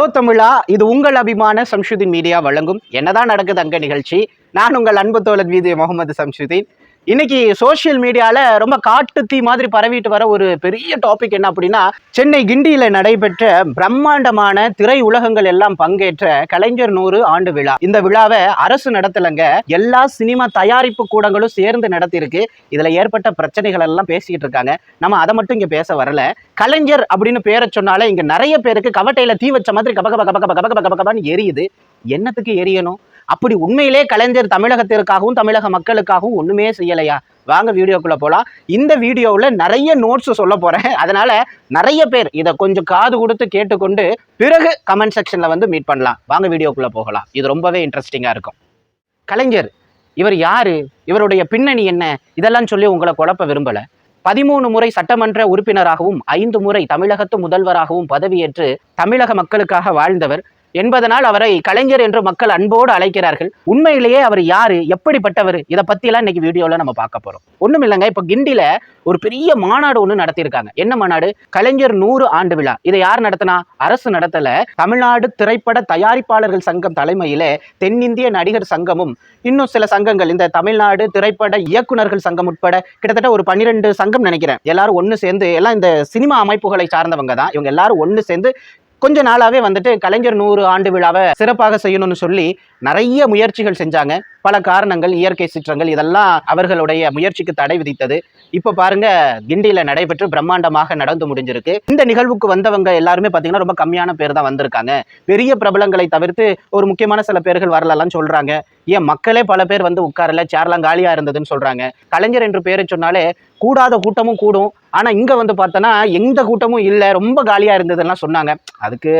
Hello தமிழா இது உங்கள் அபிமான சம்ஷுதீன் மீடியா வழங்கும். என்னதான் நடக்குது அங்க நிகழ்ச்சி? நான் உங்கள் அன்பு தோழர் வீதி முகமது சம்ஷுதீன் இன்னைக்கு சோசியல் மீடியாவில் ரொம்ப காட்டு தீ மாதிரி பரவிட்டு வர ஒரு பெரிய டாபிக் என்ன அப்படின்னா சென்னை கிண்டியில் நடைபெற்ற பிரம்மாண்டமான திரை உலகங்கள் எல்லாம் பங்கேற்ற கலைஞர் நூறு ஆண்டு விழா. இந்த விழாவை அரசு நடத்தலைங்க. எல்லா சினிமா தயாரிப்பு கூடங்களும் சேர்ந்து நடத்தியிருக்கு. இதில் ஏற்பட்ட பிரச்சனைகள் எல்லாம் பேசிக்கிட்டு இருக்காங்க. நம்ம அதை மட்டும் இங்கே பேச வரல. கலைஞர் அப்படின்னு பேரை சொன்னாலே இங்கே நிறைய பேருக்கு கவட்டையில் தீ வச்ச மாதிரி கப கப கப கப கப கப எரியுது. என்னத்துக்கு எரியணும்? அப்படி உண்மையிலே கலைஞர் தமிழகத்திற்காகவும் தமிழக மக்களுக்காகவும் ஒண்ணுமே செய்யலையா? வாங்க வீடியோக்குள்ளே போகலாம் இந்த வீடியோவில் நிறைய நோட்ஸ் சொல்ல போறேன். அதனால நிறைய பேர் இதை கொஞ்சம் காது கொடுத்து கேட்டுக்கொண்டு பிறகு கமெண்ட் செக்ஷன்ல வந்து மீட் பண்ணலாம். வாங்க வீடியோக்குள்ளே போகலாம். இது ரொம்பவே இன்ட்ரெஸ்டிங்கா இருக்கும். கலைஞர் இவர் யாரு? இவருடைய பின்னணி என்ன? இதெல்லாம் சொல்லி உங்களை குழப்ப விரும்பல. பதிமூணு முறை சட்டமன்ற உறுப்பினராகவும் ஐந்து முறை தமிழகத்து முதல்வராகவும் பதவியேற்று தமிழக மக்களுக்காக வாழ்ந்தவர் என்பதனால் அவரை கலைஞர் என்று மக்கள் அன்போடு அழைக்கிறார்கள். உண்மையிலேயே அவர் யாரு? எப்படிப்பட்டவர்? இதை பற்றிலாம் இன்னைக்கு வீடியோல நம்ம பார்க்க போறோம். ஒண்ணும் இல்லைங்க இப்ப கிண்டில ஒரு பெரிய மாநாடு ஒன்று நடத்தியிருக்காங்க. என்ன மாநாடு? கலைஞர் நூறு ஆண்டு விழா. இதை யார் நடத்தினா? அரசு நடத்தல. தமிழ்நாடு திரைப்பட தயாரிப்பாளர்கள் சங்கம் தலைமையில தென்னிந்திய நடிகர் சங்கமும் இன்னும் சில சங்கங்கள் இந்த தமிழ்நாடு திரைப்பட இயக்குனர்கள் சங்கம் உட்பட கிட்டத்தட்ட ஒரு பன்னிரெண்டு சங்கம் நினைக்கிறேன். எல்லாரும் ஒன்று சேர்ந்து எல்லாம் இந்த சினிமா அமைப்புகளை சார்ந்தவங்க தான். இவங்க எல்லாரும் ஒன்று சேர்ந்து கொஞ்ச நாளாகவே வந்துட்டு கலைஞர் நூறு ஆண்டு விழாவை சிறப்பாக செய்யணும்னு சொல்லி நிறைய முயற்சிகள் செஞ்சாங்க. பல காரணங்கள் இயற்கை சீற்றங்கள் இதெல்லாம் அவர்களுடைய முயற்சிக்கு தடை விதித்தது. இப்போ பாருங்க கிண்டியில நடைபெற்று பிரம்மாண்டமாக நடந்து முடிஞ்சிருக்கு. இந்த நிகழ்வுக்கு வந்தவங்க எல்லாருமே பார்த்தீங்கன்னா ரொம்ப கம்மியான பேர் தான் வந்திருக்காங்க. பெரிய பிரபலங்களை தவிர்த்து ஒரு முக்கியமான சில பேர்கள் வரலாம் சொல்றாங்க. ஏன் மக்களே பல பேர் வந்து உட்காரல சேர்லாம் காலியா இருந்ததுன்னு சொல்றாங்க. கலைஞர் என்று பேரை சொன்னாலே கூடாத கூட்டமும் கூடும். ஆனா இங்க வந்து பார்த்தோன்னா எந்த கூட்டமும் இல்லை ரொம்ப காலியா இருந்ததுலாம் சொன்னாங்க. அதுக்கு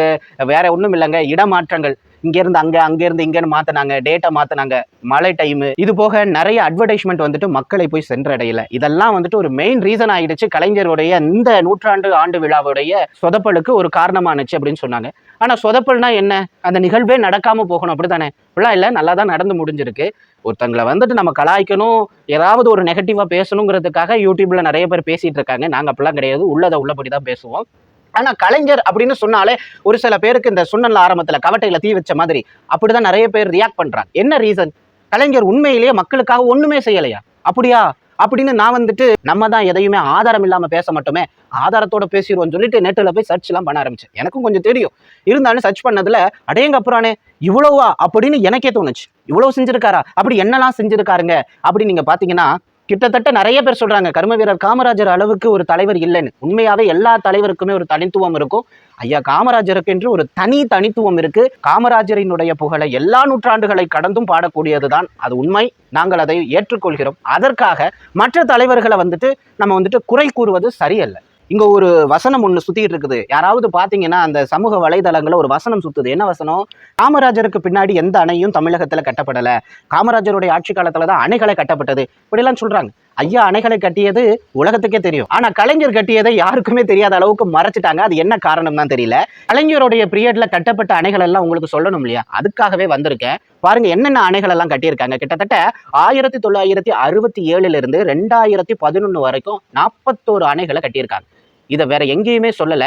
வேற ஒன்றும் இல்லைங்க இடமாற்றங்கள். இங்கேருந்து அங்கே அங்கேருந்து இங்கேன்னு மாற்றினாங்க டேட்டா மாற்றினாங்க மழை டைமு இது போக நிறைய அட்வர்டைஸ்மெண்ட் வந்துட்டு மக்களை போய் சென்றடையல. இதெல்லாம் வந்துட்டு ஒரு மெயின் ரீசன் ஆயிடுச்சு. கலைஞருடைய இந்த நூற்றாண்டு ஆண்டு விழாவுடைய சொதப்பலுக்கு ஒரு காரணமானுச்சு அப்படின்னு சொன்னாங்க. ஆனால் சொதப்பல்னா என்ன? அந்த நிகழ்வே நடக்காமல் போகணும். அப்படித்தானே? இப்படிலாம் இல்லை. நல்லா தான் நடந்து முடிஞ்சிருக்கு. ஒருத்தங்களை வந்துட்டு நம்ம கலாய்க்கணும். ஏதாவது ஒரு நெகட்டிவாக பேசணுங்கிறதுக்காக யூடியூப்பில் நிறைய பேர் பேசிகிட்டு இருக்காங்க. நாங்கள் அப்படிலாம் கிடையாது. உள்ளதை உள்ளபடி தான் பேசுவோம். ஆனால் கலைஞர் அப்படின்னு சொன்னாலே ஒரு சில பேருக்கு இந்த சுண்ணல்ல ஆரம்பத்தில் கவட்டையில் தீ வச்ச மாதிரி அப்படிதான் நிறைய பேர் ரியாக்ட் பண்ணுறாங்க என்ன ரீசன் கலைஞர் உண்மையிலேயே மக்களுக்காக ஒன்றுமே செய்யலையா? அப்படியா? அப்படின்னு நான் வந்துட்டு நம்ம தான் எதையுமே ஆதாரம் இல்லாமல் பேச மட்டுமே. ஆதாரத்தோட பேசிடுவோம்னு சொல்லிட்டு நெட்டில் போய் சர்ச்லாம் பண்ண ஆரம்பிச்சேன். எனக்கும் கொஞ்சம் தெரியும். இருந்தாலும் சர்ச் பண்ணதில் அடையங்க அப்புறானே இவ்வளோவா? அப்படின்னு எனக்கே தோணுச்சு. இவ்வளோ செஞ்சுருக்காரா? அப்படி என்னெல்லாம் செஞ்சுருக்காருங்க? அப்படி நீங்கள் பார்த்தீங்கன்னா கிட்டத்தட்ட நிறைய பேர் சொல்றாங்க கர்ம வீரர் காமராஜர் அளவுக்கு ஒரு தலைவர் இல்லைன்னு. உண்மையாவே எல்லா தலைவருக்குமே ஒரு தனித்துவம் இருக்கும். ஐயா காமராஜருக்கு என்று ஒரு தனி தனித்துவம் இருக்கு. காமராஜரினுடைய புகழை எல்லா நூற்றாண்டுகளை கடந்தும் பாடக்கூடியதுதான் அது உண்மை. நாங்கள் அதை ஏற்றுக்கொள்கிறோம். அதற்காக மற்ற தலைவர்களை வந்துட்டு நம்ம வந்துட்டு குறை கூறுவது சரியல்ல. இங்க ஒரு வசனம் ஒன்று சுத்திட்டு இருக்குது. யாராவது பாத்தீங்கன்னா அந்த சமூக வலைதளங்களில் ஒரு வசனம் சுத்துது. என்ன வசனம்? காமராஜருக்கு பின்னாடி எந்த அணையும் தமிழகத்துல கட்டப்படல. காமராஜருடைய ஆட்சி காலத்துல தான் அணைகளை கட்டப்பட்டது. இப்படிலாம் சொல்றாங்க. ஐயா அணைகளை கட்டியது உலகத்துக்கே தெரியும். ஆனா கலைஞர் கட்டியதை யாருக்குமே தெரியாத அளவுக்கு மறைச்சிட்டாங்க. அது என்ன காரணம் தான் தெரியல. கலைஞருடைய பீரியட்ல கட்டப்பட்ட அணைகள் எல்லாம் உங்களுக்கு சொல்லணும் இல்லையா? அதுக்காகவே வந்திருக்கேன். பாருங்க என்னென்ன அணைகள் எல்லாம் கட்டியிருக்காங்க? கிட்டத்தட்ட ஆயிரத்தி தொள்ளாயிரத்தி அறுபத்தி ஏழுல இருந்து ரெண்டாயிரத்தி பதினொன்று வரைக்கும் நாற்பத்தோரு அணைகளை கட்டியிருக்காங்க. இதை வேற எங்கேயுமே சொல்லல.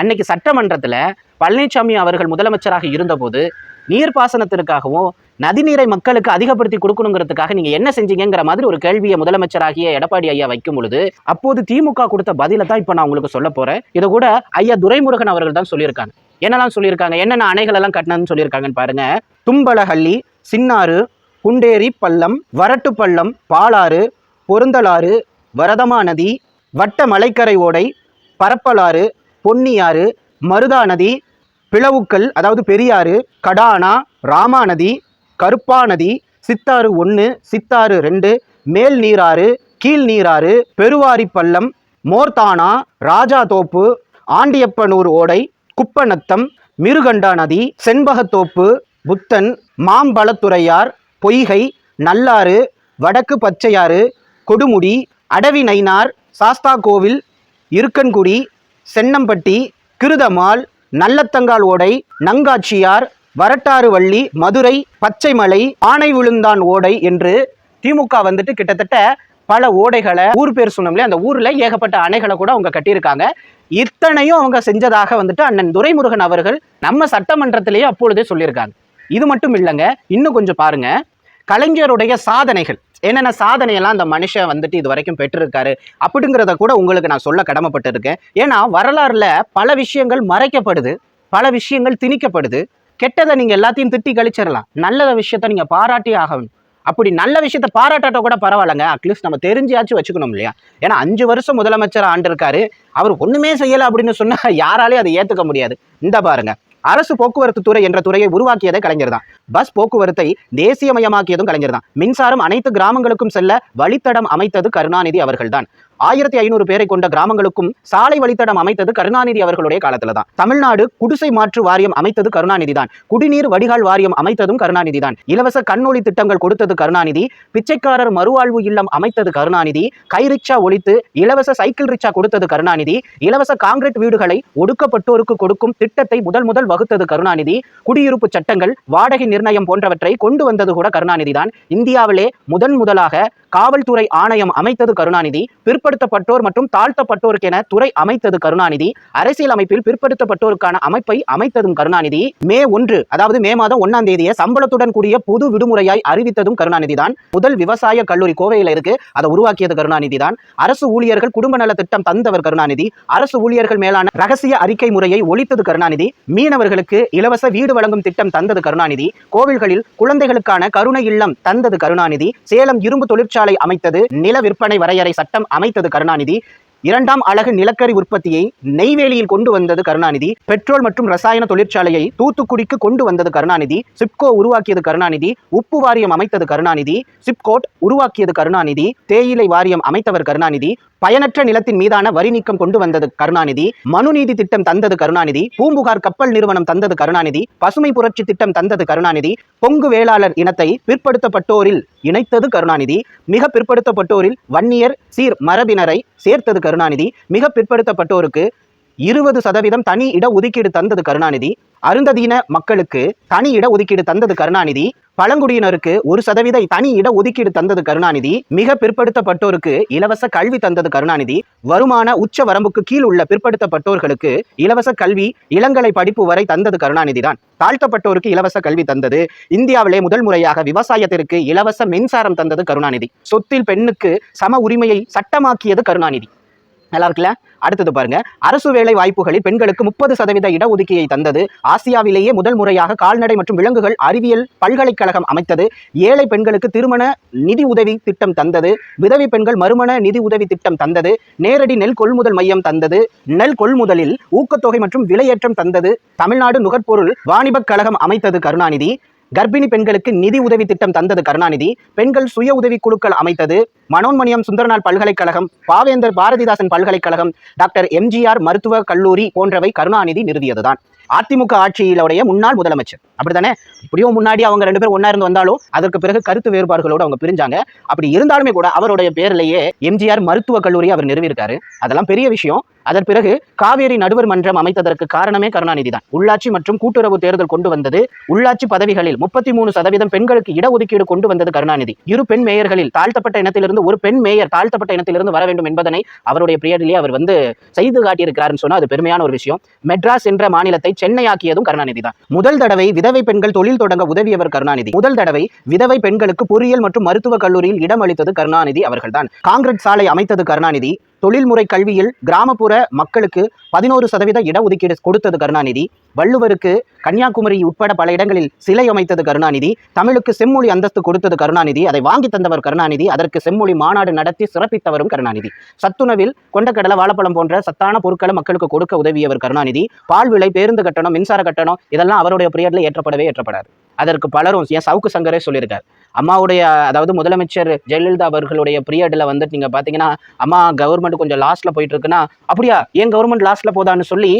அன்னைக்கு சட்டமன்றத்துல பழனிசாமி அவர்கள் முதலமைச்சராக இருந்தபோது நீர்ப்பாசனத்திற்காகவும் நதிநீரை மக்களுக்கு அதிகப்படுத்தி கொடுக்கணுங்கிறதுக்காக நீங்க என்ன செஞ்சீங்கங்கிற மாதிரி ஒரு கேள்வியை முதலமைச்சராகிய எடப்பாடி ஐயா வைக்கும் பொழுது அப்போது திமுக கொடுத்த பதிலை தான் இப்போ நான் உங்களுக்கு சொல்ல போறேன். இதை கூட ஐயா துரைமுருகன் அவர்கள் தான் சொல்லியிருக்காங்க. என்னெல்லாம் சொல்லியிருக்காங்க? என்னென்ன அணைகள் எல்லாம் கட்டினதுன்னு சொல்லியிருக்காங்கன்னு பாருங்க. தும்பலஹள்ளி சின்னாறு குண்டேரி பள்ளம் வரட்டு பள்ளம் பாலாறு பொருந்தலாறு வரதமா நதி வட்ட மலைக்கரை ஓடை பரப்பலாறு பொன்னியாறு மருதா நதி பிளவுக்கல் அதாவது பெரியாறு கடானா ராமா நதி கருப்பா நதி சித்தாறு ஒன்று சித்தாறு ரெண்டு மேல் நீராறு கீழ் நீராறு பெருவாரி பள்ளம் மோர்தானா ராஜாதோப்பு ஆண்டியப்பனூர் ஓடை குப்பநத்தம் மிருகண்டா நதி செண்பகத்தோப்பு புத்தன் மாம்பழத்துறையார் பொய்கை நல்லாறு வடக்கு பச்சையாறு கொடுமுடி அடவி நைனார் சாஸ்தா கோவில் இருக்கன்குடி சென்னம்பட்டி கிருதமால் நல்லத்தங்கால் ஓடை நங்காட்சியார் வரட்டாறு வள்ளி மதுரை பச்சைமலை ஆனை விழுந்தான் ஓடை என்று திமுக வந்துட்டு கிட்டத்தட்ட பல ஓடைகளை ஊர் பேர் சொன்னோம்ல அந்த ஊரில் ஏகப்பட்ட அணைகளை கூட அவங்க கட்டியிருக்காங்க. இத்தனையும் அவங்க செஞ்சதாக வந்துட்டு அண்ணன் துரைமுருகன் அவர்கள் நம்ம சட்டமன்றத்திலேயே அப்பொழுதே சொல்லியிருக்காங்க. இது மட்டும் இல்லைங்க இன்னும் கொஞ்சம் பாருங்க. கலைஞருடைய சாதனைகள். என்னென்ன சாதனையெல்லாம் அந்த மனுஷன் வந்துட்டு இது வரைக்கும் பெற்றிருக்காரு அப்படிங்கிறத கூட உங்களுக்கு நான் சொல்ல கடமைப்பட்டிருக்கேன். ஏன்னா வரலாறுல பல விஷயங்கள் மறைக்கப்படுது பல விஷயங்கள் திணிக்கப்படுது. கெட்டதை நீங்க எல்லாத்தையும் திட்டி கழிச்சிடலாம். நல்ல விஷயத்த நீங்க பாராட்டி ஆகணும். அப்படி நல்ல விஷயத்த பாராட்டாட்ட கூட பரவாயில்லைங்க. அட்லீஸ்ட் நம்ம தெரிஞ்சாச்சும் வச்சுக்கணும் இல்லையா? ஏன்னா அஞ்சு வருஷம் முதலமைச்சர் ஆண்டிருக்காரு. அவர் ஒண்ணுமே செய்யலை அப்படின்னு சொன்னா யாராலையும் அதை ஏத்துக்க முடியாது. இந்த பாருங்க. அரசு போக்குவரத்து துறை என்ற துறையை உருவாக்கியதே கலைஞர் தான். பஸ் போக்குவரத்தை தேசியமயமாக்கியதும் கலைஞர் தான். மின்சாரம் அனைத்து கிராமங்களுக்கும் செல்ல வழித்தடம் அமைத்தது கருணாநிதி அவர்கள்தான் ஆயிரத்தி ஐநூறு பேரை கொண்ட கிராமங்களுக்கும் சாலை வழித்தடம் அமைத்தது கருணாநிதி அவர்களுடைய காலத்துல தான் தமிழ்நாடு குடிசை மாற்று வாரியம் அமைத்தது கருணாநிதி தான் குடிநீர் வடிகால் வாரியம் அமைத்ததும் கருணாநிதி தான் இலவச கண்ணொளி திட்டங்கள் கொடுத்தது கருணாநிதி. பிச்சைக்காரர் மறுவாழ்வு இல்லம் அமைத்தது கருணாநிதி. கை ரிக்ஷா ஒழித்து இலவச சைக்கிள் ரிக்ஷா கொடுத்தது கருணாநிதி. இலவச காங்கிரீட் வீடுகளை ஒடுக்கப்பட்டோருக்கு கொடுக்கும் திட்டத்தை முதல் முதல் வகுத்தது கருணாநிதி. குடியிருப்பு சட்டங்கள் வாடகை நிர்ணயம் போன்றவற்றை கொண்டு வந்தது கூட கருணாநிதி தான் இந்தியாவிலே முதன் முதலாக காவல்துறை ஆணையம் அமைத்தது கருணாநிதி. பிற்படுத்தப்பட்டோர் மற்றும் தாழ்த்தப்பட்டோருக்கென துறை அமைத்தது கருணாநிதி. அரசியல் அமைப்பில் பிற்படுத்தப்பட்டோருக்கான அமைப்பை அமைத்ததும் கருணாநிதி. மே ஒன்று அதாவது மே மாதம் ஒன்னாம் தேதியை சம்பளத்துடன் கூடிய பொது விடுமுறையாய் அறிவித்ததும் கருணாநிதி தான் முதல் விவசாய கல்லூரி கோவையில் இருக்கு. அதை உருவாக்கியது கருணாநிதி தான் அரசு ஊழியர்கள் குடும்ப நல திட்டம் தந்தவர் கருணாநிதி. அரசு ஊழியர்கள் மேலான ரகசிய அறிக்கை முறையை ஒழித்தது கருணாநிதி. மீனவர்களுக்கு இலவச வீடு வழங்கும் திட்டம் தந்தது கருணாநிதி. கோவில்களில் குழந்தைகளுக்கான கருணை இல்லம் தந்தது கருணாநிதி. சேலம் இரும்பு தொழிற்சாலை அமைத்தது நில விற்பனை வரையறை சட்டம் அமைத்தது கருணாநிதி. இரண்டாம் அழகு நிலக்கரி உற்பத்தியை நெய்வேலியில் கொண்டு வந்தது கருணாநிதி. பெட்ரோல் மற்றும் ரசாயன தொழிற்சாலையை தூத்துக்குடிக்கு கொண்டு வந்தது கருணாநிதி. சிப்கோ உருவாக்கியது கருணாநிதி. உப்பு வாரியம் அமைத்தது கருணாநிதி. சிப்கோட் உருவாக்கியது கருணாநிதி. தேயிலை வாரியம் அமைத்தவர் கருணாநிதி. பயனற்ற நிலத்தின் மீதான வரி நீக்கம் கொண்டு வந்தது கருணாநிதி. மனுநீதி திட்டம் தந்தது கருணாநிதி. பூம்புகார் கப்பல் நிறுவனம் தந்தது கருணாநிதி. பசுமை புரட்சி திட்டம் தந்தது கருணாநிதி. பொங்கு வேளாளர் இனத்தை பிற்படுத்தப்பட்டோரில் இணைத்தது கருணாநிதி. மிக பிற்படுத்தப்பட்டோரில் வன்னியர் சீர் மரபினரை சேர்த்தது கருணாநிதி. மிக பிற்படுத்தப்பட்டோருக்கு இருபது சதவீதம் தனி இட ஒதுக்கீடு தந்தது கருணாநிதி. அருந்ததீன மக்களுக்கு தனி இட ஒதுக்கீடு தந்தது கருணாநிதி. பழங்குடியினருக்கு ஒரு சதவீத தனி இட ஒதுக்கீடு தந்தது கருணாநிதி. மிக பிற்படுத்தப்பட்டோருக்கு இலவச கல்வி தந்தது கருணாநிதி. வருமான உச்ச வரம்புக்கு கீழ் உள்ள பிற்படுத்தப்பட்டோர்களுக்கு இலவச கல்வி இளங்கலை படிப்பு வரை தந்தது கருணாநிதி தான். தாழ்த்தப்பட்டோருக்கு இலவச கல்வி தந்தது. இந்தியாவிலே முதல் முறையாக விவசாயத்திற்கு இலவச மின்சாரம் தந்தது கருணாநிதி. சொத்தில் பெண்ணுக்கு சம உரிமையை சட்டமாக்கியது கருணாநிதி. நல்லா இருக்குல்ல? அடுத்தது பாருங்க. அரசு வேலை வாய்ப்புகளில் பெண்களுக்கு முப்பது சதவீத இடஒதுக்கீயை தந்தது. ஆசியாவிலேயே முதல் முறையாக கால்நடை மற்றும் விலங்குகள் அறிவியல் பல்கலைக்கழகம் அமைத்தது. ஏழை பெண்களுக்கு திருமண நிதி உதவி திட்டம் தந்தது. விதவை பெண்கள் மறுமண நிதி உதவி திட்டம் தந்தது. நேரடி நெல் கொள்முதல் மையம் தந்தது. நெல் கொள்முதலில் ஊக்கத்தொகை மற்றும் விலையேற்றம் தந்தது. தமிழ்நாடு நுகர்பொருள் வாணிபக் கழகம் அமைத்தது கருணாநிதி. கர்ப்பிணி பெண்களுக்கு நிதி உதவி திட்டம் தந்தது கருணாநிதி. பெண்கள் சுய உதவி குழுக்கள் அமைத்தது. மனோன்மணியம் சுந்தரநாள் பல்கலைக்கழகம் பாவேந்தர் பாரதிதாசன் பல்கலைக்கழகம் டாக்டர் எம்ஜிஆர் மருத்துவக் கல்லூரி போன்றவை கருணாநிதி நிறுவியதுதான். அதிமுக ஆட்சியிலுடைய முன்னாள் முதலமைச்சர். அப்படித்தானே? இப்படியும் முன்னாடி அவங்க ரெண்டு பேரும் ஒன்னா இருந்து வந்தாலும் அதற்கு பிறகு கருத்து வேறுபாடுகளோடு அவங்க பிரிஞ்சாங்க. அப்படி இருந்தாலுமே கூட அவருடைய பேர்லயே எம்ஜிஆர் மருத்துவக் கல்லூரி அவர் நிறுவியிருக்காரு. அதெல்லாம் பெரிய விஷயம். அதன் பிறகு காவேரி நடுவர் மன்றம் அமைத்ததற்கு காரணமே கருணாநிதி தான் உள்ளாட்சி மற்றும் கூட்டுறவு தேர்தல் கொண்டு வந்தது உள்ளாட்சி பதவிகளில் முப்பத்தி மூணு சதவீதம் பெண்களுக்கு இடஒதுக்கீடு கொண்டு வந்தது கருணாநிதி. இரு பெண் மேயர்களில் தாழ்த்தப்பட்ட இனத்திலிருந்து ஒரு பெண் மேயர் தாழ்த்தப்பட்ட இனத்திலிருந்து வர வேண்டும் என்பதனை அவருடைய பிரியரிலே அவர் வந்து செய்து காட்டியிருக்கிறாருன்னு சொன்னா அது பெருமையான ஒரு விஷயம். மெட்ராஸ் என்ற மாநிலத்தை சென்னையாக்கியதும் கருணாநிதி தான். முதல் தடவை விதவை பெண்கள் தொழில் தொடங்க உதவியவர் கருணாநிதி. முதல் தடவை விதவை பெண்களுக்கு பொறியியல் மற்றும் மருத்துவக் கல்லூரியில் இடம் அளித்தது கருணாநிதி அவர்கள்தான். காங்கிரஸ் சாலை அமைத்தது கருணாநிதி. தொழில்முறை கல்வியில் கிராமப்புற மக்களுக்கு பதினோரு சதவீத இடஒதுக்கீடு கொடுத்தது கருணாநிதி. வள்ளுவருக்கு கன்னியாகுமரி உட்பட பல இடங்களில் சிலை அமைத்தது கருணாநிதி. தமிழுக்கு செம்மொழி அந்தஸ்து கொடுத்தது கருணாநிதி. அதை வாங்கி தந்தவர் கருணாநிதி. அதற்கு செம்மொழி மாநாடு நடத்தி சிறப்பித்தவரும் கருணாநிதி. சத்துணவில் கொண்டக்கடலை வாழைப்பழம் போன்ற சத்தான பொருட்களை மக்களுக்கு கொடுக்க உதவியவர் கருணாநிதி. பால் விலை பேருந்து கட்டணம் மின்சார கட்டணம் இதெல்லாம் அவருடைய பிரியர்ல ஏற்றப்படவே ஏற்றப்படாது. அதற்கு பலரும் ஏன் சவுக்கு சங்கரே சொல்லியிருக்கார். அம்மாவுடைய அதாவது முதலமைச்சர் ஜெயலலிதா அவர்களுடைய பீரியடில் வந்துட்டு நீங்கள் பார்த்தீங்கன்னா அம்மா கவர்மெண்ட் கொஞ்சம் லாஸ்ட்டில் போயிட்டு இருக்குன்னா அப்படியா ஏன் கவர்மெண்ட் லாஸ்ட்டில் போதான்னு சொல்லி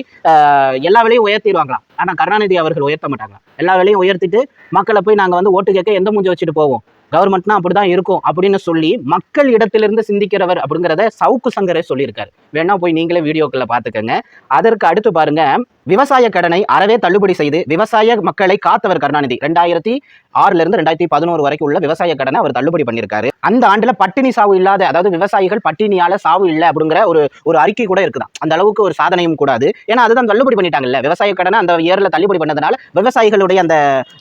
எல்லா வேலையும் உயர்த்திடுவாங்களாம். ஆனால் கருணாநிதி அவர்கள் உயர்த்த மாட்டாங்க எல்லா வேலையும் உயர்த்திட்டு மக்களை போய் நாங்கள் வந்து ஓட்டு கேட்க எந்த மூஞ்சி வச்சுட்டு போவோம்? கவர்மெண்ட்னா அப்படிதான் இருக்கும் அப்படின்னு சொல்லி மக்கள் இடத்திலிருந்து சிந்திக்கிறவர் அப்படிங்கிறத சவுக்கு சங்கரே சொல்லியிருக்காரு. வேணா போய் நீங்களே வீடியோக்களை பார்த்துக்கங்க. அதற்கு அடுத்து பாருங்க விவசாய கடனை அறவே தள்ளுபடி செய்து விவசாய மக்களை காத்தவர் கருணாநிதி. ரெண்டாயிரத்தி ஆறுல இருந்து ரெண்டாயிரத்தி பதினோரு வரைக்கும் உள்ள விவசாய கடனை அவர் தள்ளுபடி பண்ணியிருக்காரு. அந்த ஆண்டுல பட்டினி சாவு இல்லாத அதாவது விவசாயிகள் பட்டினியால சாவு இல்லை அப்படிங்கிற ஒரு ஒரு அறிக்கை கூட இருக்குதான் அந்த அளவுக்கு ஒரு சாதனையும் கூடாது. ஏன்னா அதுதான் தள்ளுபடி பண்ணிட்டாங்கல்ல. விவசாய கடனை அந்த இயர்ல தள்ளுபடி பண்ணதுனால விவசாயிகளுடைய அந்த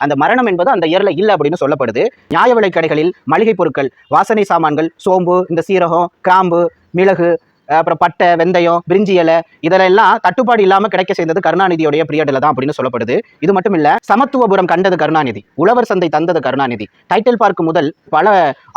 அந்த மரணம் என்பது அந்த இயர்ல இல்லை அப்படின்னு சொல்லப்படுது. நியாய விலை கடைகளில் மளிகை பொருட்கள் வாசனை சாமான்கள் சோம்பு இந்த சீரகம் கிராம்பு மிளகு அப்புறம் பட்டை வெந்தயம் பிரிஞ்சி இலை இதெல்லாம் தட்டுப்பாடு இல்லாம கிடைக்க செய்தது கருணாநிதியுடைய பிரியடில் தான் அப்படின்னு சொல்லப்படுது. இது மட்டும் இல்ல சமத்துவபுரம் கண்டது கருணாநிதி உழவர் சந்தை தந்தது கருணாநிதி. டைட்டில் பார்க் முதல் பல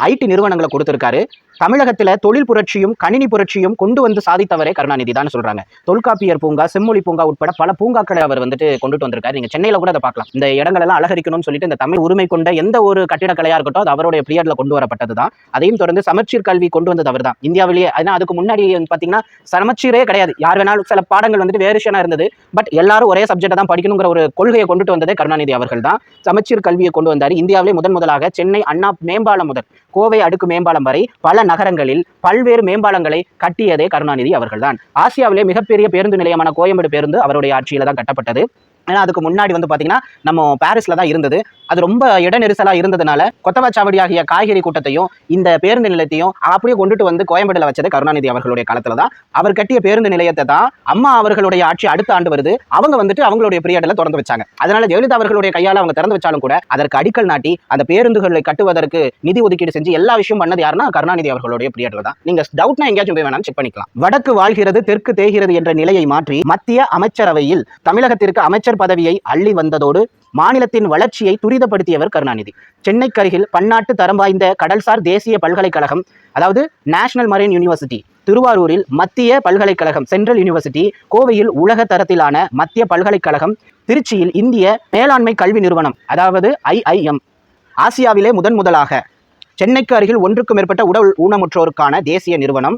ஐடி நிறுவனங்களை கொடுத்துருக்காரு. தமிழகத்தில் தொழில் புரட்சியும் கணினி புரட்சியும் கொண்டு வந்து சாதித்தவரே கருணாநிதி தான் சொல்றாங்க. தொல்காப்பியர் பூங்கா செம்மொழி பூங்கா உட்பட பல பூங்காக்களை அவர் வந்துட்டு கொண்டுட்டு வந்திருக்காரு. நீங்க சென்னையில கூட அதை பார்க்கலாம். இந்த இடங்கள் எல்லாம் அலகரிக்கணும்னு சொல்லிட்டு இந்த தமிழ் உரிமை கொண்ட எந்த ஒரு கட்டிடக்கலையா இருக்கட்டும் அது அவருடைய பீரியட்ல கொண்டு வரப்பட்டது தான். அதையும் தொடர்ந்து சமச்சீர் கல்வி கொண்டு வந்தது அவர் தான். இந்தியாவிலேயே அதனால் அதுக்கு முன்னாடி பாத்தீங்கன்னா சமச்சீரே கிடையாது. யார் வேணாலும் சில பாடங்கள் வந்துட்டு வேறுஷனா இருந்தது. பட் எல்லாரும் ஒரே சப்ஜெக்டை தான் படிக்கணுங்கிற ஒரு கொள்கையை கொண்டுட்டு வந்ததே கருணாநிதி அவர்கள் தான். சமச்சீர் கல்வியை கொண்டு வந்தார். இந்தியாவிலே முதன் முதலாக சென்னை அண்ணா மேம்பாலம் முதல் கோவை அடுக்கு மேம்பாலம் வரை பல நகரங்களில் பல்வேறு மேம்பாலங்களை கட்டியதே கருணாநிதி அவர்கள்தான். ஆசியாவிலே மிகப்பெரிய பேருந்து நிலையமான கோயம்பேடு பேருந்து அவருடைய ஆட்சியில் தான் கட்டப்பட்டது. ஏன்னா அதுக்கு முன்னாடி வந்து பார்த்தீங்கன்னா நம்ம பாரிஸில் தான் இருந்தது. அது ரொம்ப இட நெரிசலாக இருந்ததுனால கொத்தவாச்சாவடி ஆகிய காய்கறி கூட்டத்தையும் இந்த பேருந்து நிலையத்தையும் அப்படியே கொண்டுட்டு வந்து கோயம்பேடில் வச்சது கருணாநிதி அவர்களுடைய காலத்தில் தான். அவர் கட்டிய பேருந்து நிலையத்தை தான் அம்மா அவர்களுடைய ஆட்சி அடுத்த ஆண்டு வருது. அவங்க வந்துட்டு அவங்களுடைய பீரியட்ல திறந்து வச்சாங்க. அதனால ஜெயலலிதா அவர்களுடைய கையால் அவங்க திறந்து வச்சாலும் கூட அதற்கு அடிக்கல் நாட்டி அந்த பேருந்துகளை கட்டுவதற்கு நிதி ஒதுக்கீடு செஞ்சு எல்லா விஷயம் பண்ணது யாருன்னா கருணாநிதி அவர்களுடைய பீரியட்ல தான். நீங்க டவுட்னா எங்கேயாச்சும் போய் வேணாலும் செக் பண்ணிக்கலாம். வடக்கு வாழ்கிறது தெற்கு தேய்கிறது என்ற நிலையை மாற்றி மத்திய அமைச்சரவையில் தமிழகத்திற்கு அமைச்சர் பதவியை அள்ளி வந்ததோடு மாநிலத்தின் வளர்ச்சியை துரிதப்படுத்தியவர் கருணாநிதி. சென்னைக்கு அருகில் பன்னாட்டு தரம் வாய்ந்த கடல்சார் தேசிய பல்கலைக்கழகம் அதாவது நேஷனல் மரைன் யூனிவர்சிட்டி திருவாரூரில் மத்திய பல்கலைக்கழகம் சென்ட்ரல் யூனிவர்சிட்டி கோவையில் உலக தரத்திலான மத்திய பல்கலைக்கழகம் திருச்சியில் இந்திய மேலாண்மை கல்வி நிறுவனம் அதாவது ஐஐஎம். ஆசியாவிலே முதன் முதலாக சென்னைக்கு அருகில் ஒன்றுக்கும் மேற்பட்ட உடல் ஊனமுற்றோருக்கான தேசிய நிறுவனம்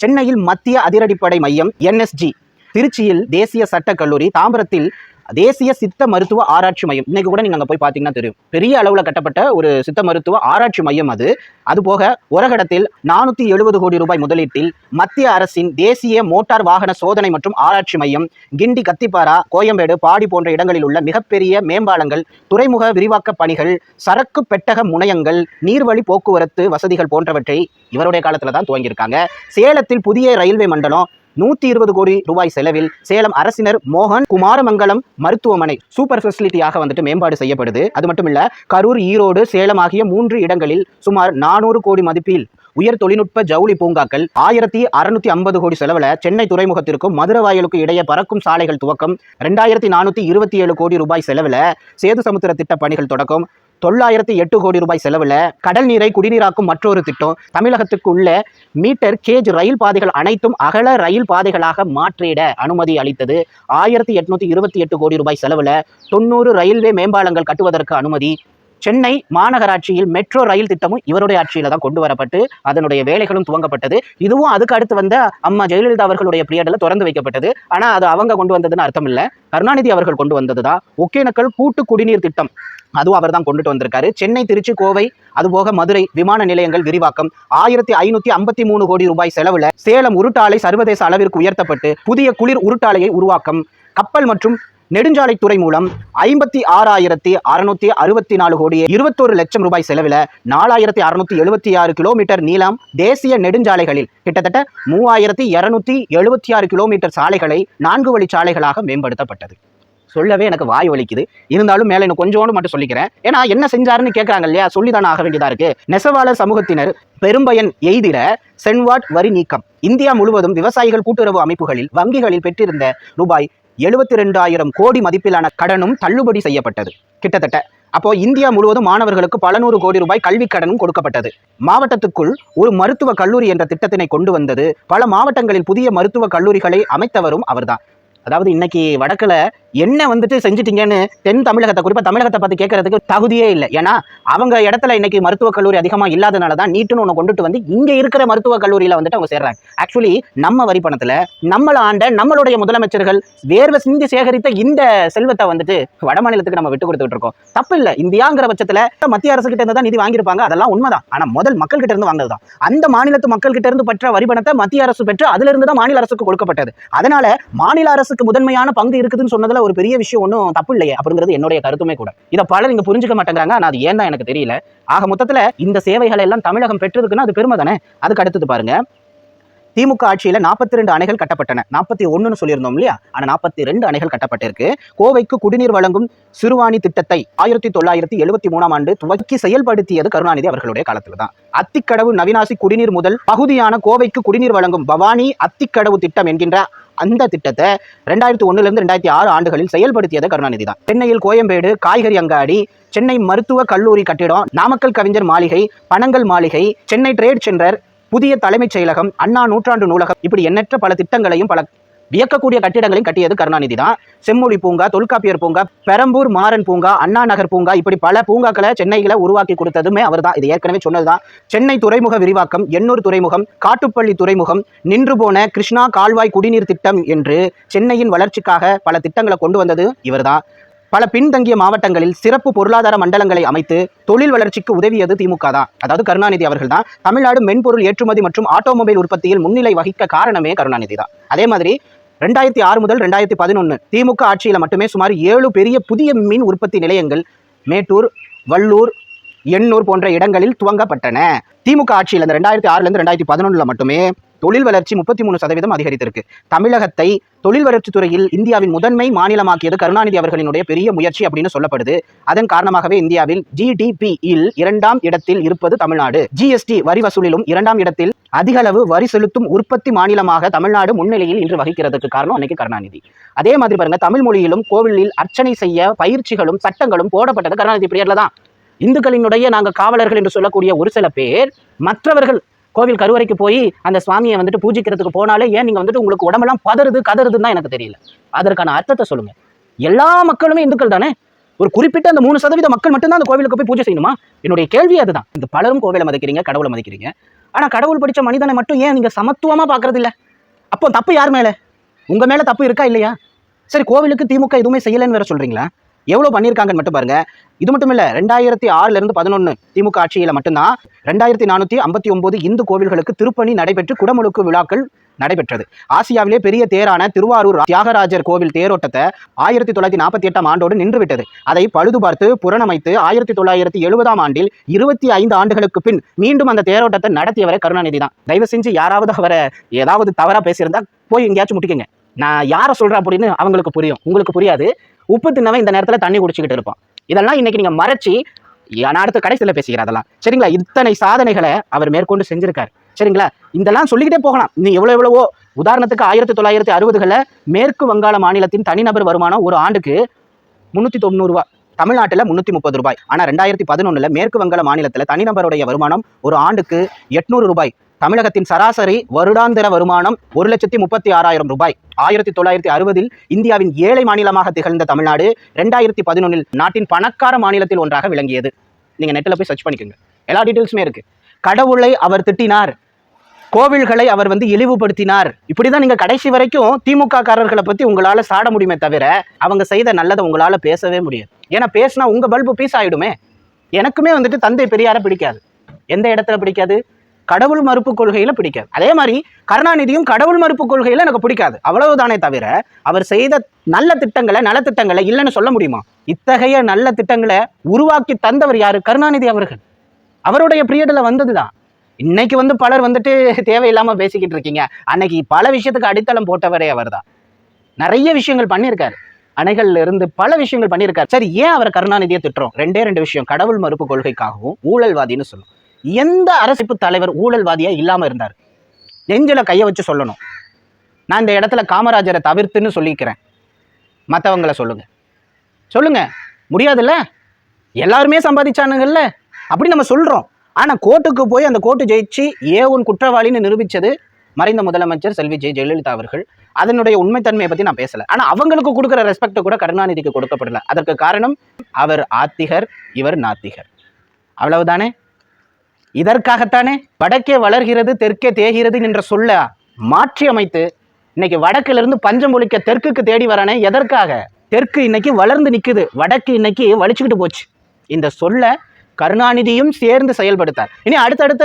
சென்னையில் மத்திய அதிரடிப்படை மையம் என்எஸ்ஜி திருச்சியில் தேசிய சட்டக் கல்லூரி தாம்பரத்தில் தேசிய சித்த மருத்துவ ஆராய்ச்சி மையம். இன்னைக்கு கூட நீங்க அங்க போய் பார்த்தீங்கன்னா தெரியும். பெரிய அளவுல கட்டப்பட்ட ஒரு சித்த மருத்துவ ஆராய்ச்சி மையம் அது. அது போக உரகடத்தில் நானூத்தி எழுபது கோடி ரூபாய் முதலீட்டில் மத்திய அரசின் தேசிய மோட்டார் வாகன சோதனை மற்றும் ஆராய்ச்சி மையம் கிண்டி கத்திப்பாரா கோயம்பேடு பாடி போன்ற இடங்களில் உள்ள மிகப்பெரிய மேம்பாலங்கள் துறைமுக விரிவாக்க பணிகள் சரக்கு பெட்டக முனையங்கள் நீர்வழி போக்குவரத்து வசதிகள் போன்றவற்றை இவருடைய காலத்துல தான் துவங்கியிருக்காங்க. சேலத்தில் புதிய ரயில்வே மண்டலம் நூத்தி இருபது கோடி ரூபாய் செலவில் சேலம் அரசினர் மோகன் குமாரமங்கலம் மருத்துவமனை சூப்பர் ஃபெசிலிட்டியாக வந்துட்டு மேம்பாடு செய்யப்படுது. அது மட்டும் இல்ல கரூர் ஈரோடு சேலம் ஆகிய மூன்று இடங்களில் சுமார் நானூறு கோடி மதிப்பில் உயர் தொழில்நுட்ப ஜவுளி பூங்காக்கள் ஆயிரத்தி அறுநூத்தி ஐம்பது கோடி செலவுல சென்னை துறைமுகத்திற்கும் மதுரவாயலுக்கு இடையே பறக்கும் சாலைகள் துவக்கம் ரெண்டாயிரத்தி நானூத்தி இருபத்தி ஏழு கோடி ரூபாய் செலவுல சேது சமுத்திர திட்ட பணிகள் தொடக்கம் தொள்ளாயிரத்தி எட்டு கோடி ரூபாய் செலவில் கடல் நீரை குடிநீராக்கும் மற்றொரு திட்டம் தமிழகத்துக்கு உள்ள மீட்டர் கேஜ் ரயில் பாதைகள் அனைத்தும் அகல ரயில் பாதைகளாக மாற்றிட அனுமதி அளித்தது. ஆயிரத்தி எட்நூத்தி இருபத்தி எட்டு கோடி ரூபாய் செலவில் தொண்ணூறு ரயில்வே மேம்பாலங்கள் கட்டுவதற்கு அனுமதி. சென்னை மாநகராட்சியில் மெட்ரோ ரயில் திட்டமும் இவருடைய ஆட்சியில் தான் கொண்டு வரப்பட்டு அதனுடைய வேலைகளும் துவங்கப்பட்டது. இதுவும் அதுக்கு அடுத்து வந்த அம்மா ஜெயலலிதா அவர்களுடைய பீரியட்ல திறந்து வைக்கப்பட்டது. ஆனால் அது அவங்க கொண்டு வந்ததுன்னு அர்த்தம் இல்லை. கருணாநிதி அவர்கள் கொண்டு வந்ததுதான். ஒகேனக்கல் கூட்டு குடிநீர் திட்டம். அதுவும் அவர் தான் கொண்டுட்டு வந்திருக்காரு. சென்னை திருச்சி கோவை அதுபோக மதுரை விமான நிலையங்கள் விரிவாக்கம். ஆயிரத்தி ஐநூத்தி ஐம்பத்தி மூணு கோடி ரூபாய் செலவுல சேலம் உருட்டாலை சர்வதேச அளவிற்கு உயர்த்தப்பட்டு புதிய குளிர் உருட்டாலையை உருவாக்கம். கப்பல் மற்றும் நெடுஞ்சாலைத்துறை மூலம் ஐம்பத்தி ஆறாயிரத்தி அறுநூத்தி அறுபத்தி நாலு கோடி இருபத்தோரு லட்சம் ரூபாய் செலவில் நாலாயிரத்தி அறுநூத்தி எழுபத்தி ஆறு கிலோமீட்டர் நீளம் தேசிய நெடுஞ்சாலைகளில். கிட்டத்தட்ட மூவாயிரத்தி இருநூத்தி எழுபத்தி ஆறு கிலோமீட்டர் சாலைகளை நான்கு வழி சாலைகளாக மேம்படுத்தப்பட்டது. சொல்லவே எனக்கு வாய் வலிக்குது. இருந்தாலும் மேலே இன்னும் கொஞ்சோண்டு மட்டும் சொல்லிக்கிறேன். ஏன்னா என்ன செஞ்சாருன்னு கேட்கறாங்க இல்லையா? சொல்லிதானே ஆக வேண்டியதா இருக்கு. நெசவாளர் சமூகத்தினர் பெரும்பயன் எய்திட சென்வாட் வரி நீக்கம். இந்தியா முழுவதும் விவசாயிகள் கூட்டுறவு அமைப்புகளில் வங்கிகளில் பெற்றிருந்த ரூபாய் எழுபத்தி ரெண்டாயிரம் கோடி மதிப்பிலான கடனும் தள்ளுபடி செய்யப்பட்டது. கிட்டத்தட்ட அப்போ இந்தியா முழுவதும் மாணவர்களுக்கு பல நூறு கோடி ரூபாய் கல்விக் கடனும் கொடுக்கப்பட்டது. மாவட்டத்துக்குள் ஒரு மருத்துவ கல்லூரி என்ற திட்டத்தினை கொண்டு வந்தது பல மாவட்டங்களில் புதிய மருத்துவ கல்லூரிகளை அமைத்தவரும் அவர்தான். அதாவது இன்னைக்கு வடக்கில் என்ன வந்துட்டு செஞ்சிட்டீங்கன்னு தென் தமிழகத்தை குறிப்பாக தமிழகத்தை பார்த்து கேட்கறதுக்கு தகுதியே இல்லை. ஏன்னா அவங்க இடத்துல இன்னைக்கு மருத்துவக் கல்லூரி அதிகமா இல்லாதனால தான் நீட்டுன்னு ஒன்று கொண்டுட்டு வந்து இங்கே இருக்கிற மருத்துவக் கல்லூரியில் வந்துட்டு அவங்க சேர்றாங்க. ஆக்சுவலி நம்ம வரி பணத்துல ஆண்ட நம்மளுடைய முதலமைச்சர்கள் வேர்வை சிந்தி சேகரித்த இந்த செல்வத்தை வந்துட்டு வட மாநிலத்துக்கு நம்ம விட்டு கொடுத்துட்டு இருக்கோம். தப்பு இல்லை. இந்தியாங்கிற பட்சத்துல மத்திய அரசு கிட்ட இருந்து தான் நிதி வாங்கியிருப்பாங்க. அதெல்லாம் உண்மைதான். ஆனா முதல் மக்கள் கிட்ட இருந்து வாங்கினதுதான் அந்த மாநிலத்து மக்கள் கிட்ட இருந்து பெற்ற வரி பணத்தை மத்திய அரசு பெற்று அதிலிருந்து தான் மாநில அரசுக்கு கொடுக்கப்பட்டது. அதனால மாநில அரசு அரசுக்கு முதன்மையான பங்கு இருக்குதுன்னு சொன்னதுல ஒரு பெரிய விஷயம் ஒன்றும் தப்பு இல்லையே அப்படிங்கிறது என்னுடைய கருத்துமே கூட. இதை பலர் இங்க புரிஞ்சுக்க மாட்டேங்கிறாங்க. ஆனா அது ஏன் தான் எனக்கு தெரியல. ஆக மொத்தத்துல இந்த சேவைகளை எல்லாம் தமிழகம் பெற்றிருக்குன்னா அது பெருமை தானே அதுக்கு அடுத்தது பாருங்க. திமுக ஆட்சியில் நாற்பத்தி ரெண்டு அணைகள் கட்டப்பட்டன. நாற்பத்தி ஒன்றுன்னு சொல்லியிருந்தோம் இல்லையா? ஆனால் நாற்பத்தி ரெண்டு அணைகள் கட்டப்பட்டிருக்கு. கோவைக்கு குடிநீர் வழங்கும் சிறுவாணி திட்டத்தை ஆயிரத்தி தொள்ளாயிரத்தி எழுபத்தி மூணாம் ஆண்டு துவக்கி செயல்படுத்தியது கருணாநிதி அவர்களுடைய காலத்தில் தான் அத்திக்கடவு நவினாசி குடிநீர் முதல் பகுதியான கோவைக்கு குடிநீர் வழங்கும் பவானி அத்திக்கடவு திட்டம் என்கின்ற அந்த திட்டத்தை ரெண்டாயிரத்தி ஒண்ணுல இருந்து ரெண்டாயிரத்தி ஆறு ஆண்டுகளில் செயல்படுத்தியது கருணாநிதி தான் சென்னையில் கோயம்பேடு காய்கறி அங்காடி சென்னை மருத்துவ கல்லூரி கட்டிடம் நாமக்கல் கவிஞர் மாளிகை பனங்கல் மாளிகை சென்னை ட்ரேட் சென்டர் புதிய தலைமைச் செயலகம் அண்ணா நூற்றாண்டு நூலகம் இப்படி எண்ணற்ற பல திட்டங்களையும் பல வியக்கக்கூடிய கட்டிடங்களையும் கட்டியது கருணாநிதி தான். செம்மொழி பூங்கா தொல்காப்பியர் பூங்கா பெரம்பூர் மாறன் பூங்கா அண்ணா நகர் பூங்கா இப்படி பல பூங்காக்களை சென்னையில உருவாக்கி கொடுத்ததுமே அவர்தான். இது ஏற்கனவே சொன்னதுதான். சென்னை துறைமுக விரிவாக்கம் எண்ணூர் துறைமுகம் காட்டுப்பள்ளி துறைமுகம் நின்று போன கிருஷ்ணா கால்வாய் குடிநீர் திட்டம் என்று சென்னையின் வளர்ச்சிக்காக பல திட்டங்களை கொண்டு வந்தது இவர்தான். பல பின்தங்கிய மாவட்டங்களில் சிறப்பு பொருளாதார மண்டலங்களை அமைத்து தொழில் வளர்ச்சிக்கு உதவியது திமுக தான். அதாவது கருணாநிதி அவர்கள் தான் தமிழ்நாடு மென்பொருள் ஏற்றுமதி மற்றும் ஆட்டோமொபைல் உற்பத்தியில் முன்னிலை வகிக்க காரணமே கருணாநிதி தான். அதே மாதிரி ரெண்டாயிரத்தி ஆறு முதல் ரெண்டாயிரத்தி பதினொன்று திமுக ஆட்சியில் மட்டுமே சுமார் ஏழு பெரிய புதிய மீன் உற்பத்தி நிலையங்கள் மேட்டூர் வள்ளூர் எண்ணூர் போன்ற இடங்களில் துவங்கப்பட்டன. திமுக ஆட்சியில் இந்த ரெண்டாயிரத்தி ஆறுலேருந்து ரெண்டாயிரத்தி பதினொன்றில் மட்டுமே தொழில் வளர்ச்சி முப்பத்தி மூணு சதவீதம் அதிகரித்திருக்கு. தமிழகத்தை தொழில் வளர்ச்சி துறையில் இந்தியாவின் முதன்மை மாநிலமாக்கியது கருணாநிதி அவர்களினுடைய பெரிய முயற்சி அப்படின்னு சொல்லப்படுது. அதன் காரணமாகவே இந்தியாவில் ஜிடிபி இல் இரண்டாம் இடத்தில் இருப்பது தமிழ்நாடு. ஜிஎஸ்டி வரி வசூலிலும் இரண்டாம் இடத்தில் அதிக அளவு வரி செலுத்தும் உற்பத்தி மாநிலமாக தமிழ்நாடு முன்னிலையில் இன்று வகிக்கிறதுக்கு காரணம் அன்னைக்கு கருணாநிதி. அதே மாதிரி பாருங்க தமிழ் மொழியிலும் கோவிலில் அர்ச்சனை செய்ய பயிற்சிகளும் சட்டங்களும் போடப்பட்டது கருணாநிதி பிரியர்ல தான். இந்துக்களினுடைய நாங்க காவலர்கள் என்று சொல்லக்கூடிய ஒரு சில பேர் மற்றவர்கள் கோவில் கருவறைக்கு போய் அந்த சுவாமியை வந்துட்டு பூஜிக்கிறதுக்கு போனாலே ஏன் நீங்க வந்துட்டு உங்களுக்கு உடம்பெல்லாம் பதறுது கதறுதுன்னு தான் எனக்கு தெரியல. அதற்கான அர்த்தத்தை சொல்லுங்க. எல்லா மக்களுமே இந்துக்கள் தானே? ஒரு குறிப்பிட்ட அந்த மூணு சதவீத மக்கள் மட்டும்தான் அந்த கோவிலுக்கு போய் பூஜை செய்யணுமா? என்னுடைய கேள்வி அதுதான். இந்த பலரும் கோவிலை மதிக்கிறீங்க கடவுளை மதிக்கிறீங்க. ஆனா கடவுள் படிச்ச மனிதனை மட்டும் ஏன் நீங்க சமத்துவமா பாக்குறது இல்ல அப்போ தப்பு யார் மேல? உங்க மேல தப்பு இருக்கா இல்லையா? சரி கோவிலுக்கு திமுக எதுவுமே செய்யலைன்னு வேற சொல்றீங்களா? எவ்வளவு பண்ணியிருக்காங்கன்னு மட்டும் பாருங்க. இது மட்டும் இல்லை ரெண்டாயிரத்தி ஆறுல இருந்து பதினொன்னு திமுக ஆட்சியில் மட்டும்தான் ரெண்டாயிரத்தி நானூற்றி ஐம்பத்தி ஒன்பது இந்து கோவில்களுக்கு திருப்பணி நடைபெற்று குடமுழுக்கு விழாக்கள் நடைபெற்றது. ஆசியாவிலே பெரிய தேரான திருவாரூர் தியாகராஜர் கோவில் தேரோட்டத்தை ஆயிரத்தி தொள்ளாயிரத்தி நாற்பத்தி எட்டாம் ஆண்டோடு நின்றுவிட்டது. அதை பழுது பார்த்து புறணமைத்து ஆயிரத்தி தொள்ளாயிரத்தி எழுபதாம் ஆண்டில் இருபத்தி ஐந்து ஆண்டுகளுக்கு பின் மீண்டும் அந்த தேரோட்டத்தை நடத்தியவரை கருணாநிதி தான். தயவு செஞ்சு யாராவது அவரை ஏதாவது தவறாக பேசியிருந்தா போய் எங்கேயாச்சும் முட்டிக்கங்க. நான் யாரை சொல்றேன் அப்படின்னு அவங்களுக்கு புரியும். உங்களுக்கு புரியாது. உப்பு தின்னவன் இந்த நேரத்தில் தண்ணி குடிச்சிக்கிட்டு இருப்பான். இதெல்லாம் இன்னைக்கு நீங்கள் மறைச்சி நான் அடுத்த கடைசியில் பேசிக்கிறேன் அதெல்லாம். சரிங்களா? இத்தனை சாதனைகளை அவர் மேற்கொண்டு செஞ்சிருக்காரு. சரிங்களா? இதெல்லாம் சொல்லிக்கிட்டே போகலாம். நீ எவ்வளோ எவ்வளவோ உதாரணத்துக்கு ஆயிரத்தி தொள்ளாயிரத்தி அறுபதுகளில் மேற்கு வங்காள மாநிலத்தின் தனிநபர் வருமானம் ஒரு ஆண்டுக்கு முந்நூற்றி தொண்ணூறு ரூபாய். தமிழ்நாட்டில் முந்நூற்றி முப்பது ரூபாய். ஆனால் ரெண்டாயிரத்தி பதினொன்றில் மேற்கு வங்காள மாநிலத்தில் தனிநபருடைய வருமானம் ஒரு ஆண்டுக்கு எட்நூறு ரூபாய். தமிழகத்தின் சராசரி வருடாந்திர வருமானம் ஒரு லட்சத்தி முப்பத்தி ஆறாயிரம் ரூபாய். ஆயிரத்தி தொள்ளாயிரத்தி அறுபதில் இந்தியாவின் ஏழை மாநிலமாக திகழ்ந்த தமிழ்நாடு ரெண்டாயிரத்தி பதினொன்றில் நாட்டின் பணக்கார மாநிலத்தில் ஒன்றாக விளங்கியது. நீங்க நெட்டில் போய் சர்ச் பண்ணிக்கோங்க. எல்லா டீட்டெயில்ஸுமே இருக்கு. கடவுளை அவர் திட்டினார். கோவில்களை அவர் வந்து இழிவுபடுத்தினார். இப்படிதான் நீங்க கடைசி வரைக்கும் திமுக காரர்களை பத்தி உங்களால சாட முடியுமே தவிர அவங்க செய்த நல்லதை உங்களால பேசவே முடியாது. ஏன்னா பேசினா உங்க பல்பு பீஸ் ஆயிடுமே. எனக்குமே வந்துட்டு தந்தை பெரியார பிடிக்காது. எந்த இடத்துல பிடிக்காது? கடவுள் மறுப்பு கொள்கையில் பிடிக்காது. அதே மாதிரி கருணாநிதியும் கடவுள் மறுப்பு கொள்கையில் எனக்கு பிடிக்காது. அவ்வளவுதானே தவிர அவர் செய்த நல்ல திட்டங்களை நலத்திட்டங்களை இல்லைன்னு சொல்ல முடியுமா? இத்தகைய நல்ல திட்டங்களை உருவாக்கி தந்தவர் யாரு? கருணாநிதி அவர்கள். அவருடைய பீரியடில் வந்ததுதான். இன்னைக்கு வந்து பலர் வந்துட்டு தேவையில்லாம பேசிக்கிட்டு இருக்கீங்க. அன்னைக்கு பல விஷயத்துக்கு அடித்தளம் போட்டவரே அவர்தான். நிறைய விஷயங்கள் பண்ணியிருக்காரு. அணைகள்ல இருந்து பல விஷயங்கள் பண்ணியிருக்காரு. சரி ஏன் அவர் கருணாநிதியை திட்டுறோம்? ரெண்டே ரெண்டு விஷயம். கடவுள் மறுப்பு கொள்கைக்காகவும் ஊழல்வாதின்னு சொல்லும். எந்த அரசிப்பு தலைவர் ஊழல்வாதியாக இல்லாமல் இருந்தார்? நெஞ்சில் கையை வச்சு சொல்லணும். நான் இந்த இடத்துல காமராஜரை தவிர்த்துன்னு சொல்லிக்கிறேன். மற்றவங்களை சொல்லுங்கள் சொல்லுங்கள் முடியாதுல்ல? எல்லாருமே சம்பாதிச்சானுங்கல்ல? அப்படி நம்ம சொல்கிறோம் ஆனால் கோர்ட்டுக்கு போய் அந்த கோர்ட்டு ஜெயிச்சு ஏ ஒன் குற்றவாளின்னு நிரூபிச்சது மறைந்த முதலமைச்சர் செல்வி ஜெய் ஜெயலலிதா அவர்கள். அதனுடைய உண்மைத்தன்மையை பற்றி நான் பேசலை. ஆனால் அவங்களுக்கு கொடுக்குற ரெஸ்பெக்ட் கூட கருணாநிதிக்கு கொடுக்கப்படல. அதற்கு காரணம் அவர் ஆத்திகர் இவர் நாத்திகர். அவ்வளவுதானே? இதற்காகத்தானே வடக்கே வளர்கிறது தெற்கே தேகிறது என்ற சொல்ல மாற்றி அமைத்து இன்னைக்கு வடக்கிலிருந்து பஞ்சம் ஒழிக்க தெற்குக்கு தேடி வரானே எதற்காக? தெற்கு இன்னைக்கு வளர்ந்து நிற்குது வடக்கு இன்னைக்கு வலிச்சுக்கிட்டு போச்சு. இந்த சொல்ல கருணாநிதியும் சேர்ந்து செயல்படுத்தார். இனி அடுத்தடுத்த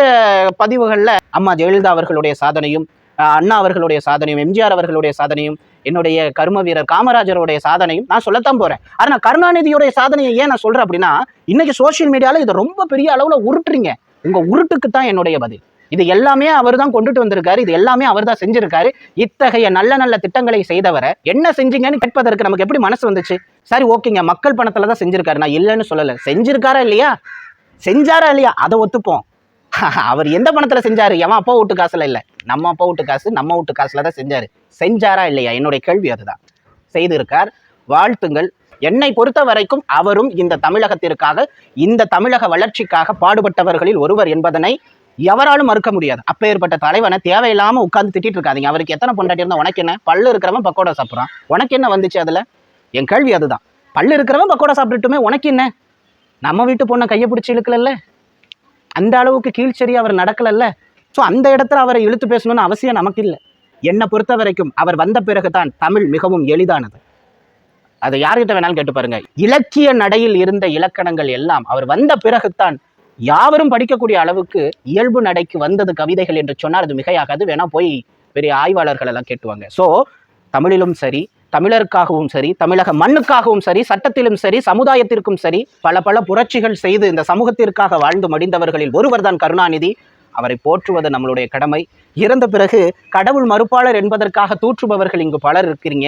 பதிவுகளில் அம்மா ஜெயலலிதா அவர்களுடைய சாதனையும் அண்ணா அவர்களுடைய சாதனையும் எம்ஜிஆர் அவர்களுடைய சாதனையும் என்னுடைய கர்ம வீரர் காமராஜருடைய சாதனையும் நான் சொல்லத்தான் போறேன். ஆனால் கருணாநிதியுடைய சாதனையை ஏன் நான் சொல்றேன் அப்படின்னா இன்னைக்கு சோஷியல் மீடியாவில் இதை ரொம்ப பெரிய அளவில் உருட்டுறீங்க. உங்க உருட்டுக்கு தான் என்னுடைய பதில். இது எல்லாமே அவர் தான் கொண்டுட்டு வந்திருக்காரு. இது எல்லாமே அவர் தான் செஞ்சிருக்காரு. இத்தகைய நல்ல நல்ல திட்டங்களை செய்தவரை என்ன செஞ்சீங்கன்னு கேட்பதற்கு நமக்கு எப்படி மனசு வந்துச்சு? சரி ஓகேங்க. மக்கள் பணத்துல தான் செஞ்சிருக்காரு. நான் இல்லைன்னு சொல்லலை. செஞ்சிருக்காரா இல்லையா? செஞ்சாரா இல்லையா? அதை ஒத்துப்போம். அவர் எந்த பணத்துல செஞ்சாரு? எவன் அப்பா வீட்டு காசுல இல்லை. நம்ம அப்பா வீட்டு காசு நம்ம வீட்டு காசுல தான் செஞ்சாரு. செஞ்சாரா இல்லையா? என்னுடைய கேள்வி அதுதான். செய்திருக்கார். வாழ்த்துங்கள். என்னை பொறுத்த வரைக்கும் அவரும் இந்த தமிழகத்திற்காக இந்த தமிழக வளர்ச்சிக்காக பாடுபட்டவர்களில் ஒருவர் என்பதனை எவராலும் மறுக்க முடியாது. அப்பேற்பட்ட தலைவனை தேவையில்லாமல் உட்காந்து திட்டிட்டு இருக்காதிங்க. அவருக்கு எத்தனை பொண்டாட்டி இருந்தால் உனக்கு என்ன? பல்லு இருக்கிறவன் பக்கோடா சாப்பிட்றான். உனக்கு என்ன வந்துச்சு அதில்? என் கேள்வி அதுதான். பல்லு இருக்கிறவன் பக்கோடா சாப்பிட்டுட்டுமே உனக்கு என்ன? நம்ம வீட்டு பொண்ணை கையை பிடிச்சி இழுக்கலல்ல? அந்த அளவுக்கு கீழ்ச்சரி அவர் நடக்கலல்ல? ஸோ அந்த இடத்துல அவரை இழுத்து பேசணும்னு அவசியம் நமக்கு இல்லை. என்னை பொறுத்த வரைக்கும் அவர் வந்த பிறகு தான் தமிழ் மிகவும் எளிதானது. அதை யார்கிட்ட வேணாலும் கேட்டு பாருங்க. இலக்கிய நடையில் இருந்த இலக்கணங்கள் எல்லாம் அவர் வந்த பிறகுத்தான் யாவரும் படிக்கக்கூடிய அளவுக்கு இயல்பு நடைக்கு வந்தது கவிதைகள் என்று சொன்னால் அது மிகையாகாது. வேணா போய் பெரிய ஆய்வாளர்கள் எல்லாம் கேட்டுவாங்க ஸோ தமிழிலும் சரி தமிழருக்காகவும் சரி தமிழக மண்ணுக்காகவும் சரி சட்டத்திலும் சரி சமுதாயத்திற்கும் சரி பல பல புரட்சிகள் செய்து இந்த சமூகத்திற்காக வாழ்ந்து மடிந்தவர்களில் ஒருவர் தான் கருணாநிதி. அவரை போற்றுவது நம்மளுடைய கடமை. இறந்த பிறகு கடவுள் மறுப்பாளர் என்பதற்காக தூற்றுபவர்கள் இங்கு பலர் இருக்கிறீங்க.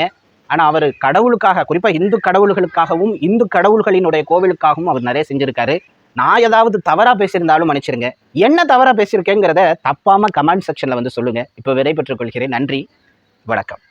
ஆனால் அவர் கடவுளுக்காக குறிப்பாக இந்து கடவுள்களுக்காகவும் இந்து கடவுள்களினுடைய கோவிலுக்காகவும் அவர் நிறைய செஞ்சுருக்காரு. நான் ஏதாவது தவறாக பேசியிருந்தாலும் மன்னிச்சிருங்க. என்ன தவறாக பேசியிருக்கேங்கிறத தப்பாமல் கமெண்ட் செக்ஷனில் வந்து சொல்லுங்கள் இப்போ விடைபெற்றுக் கொள்கிறேன். நன்றி. வணக்கம்.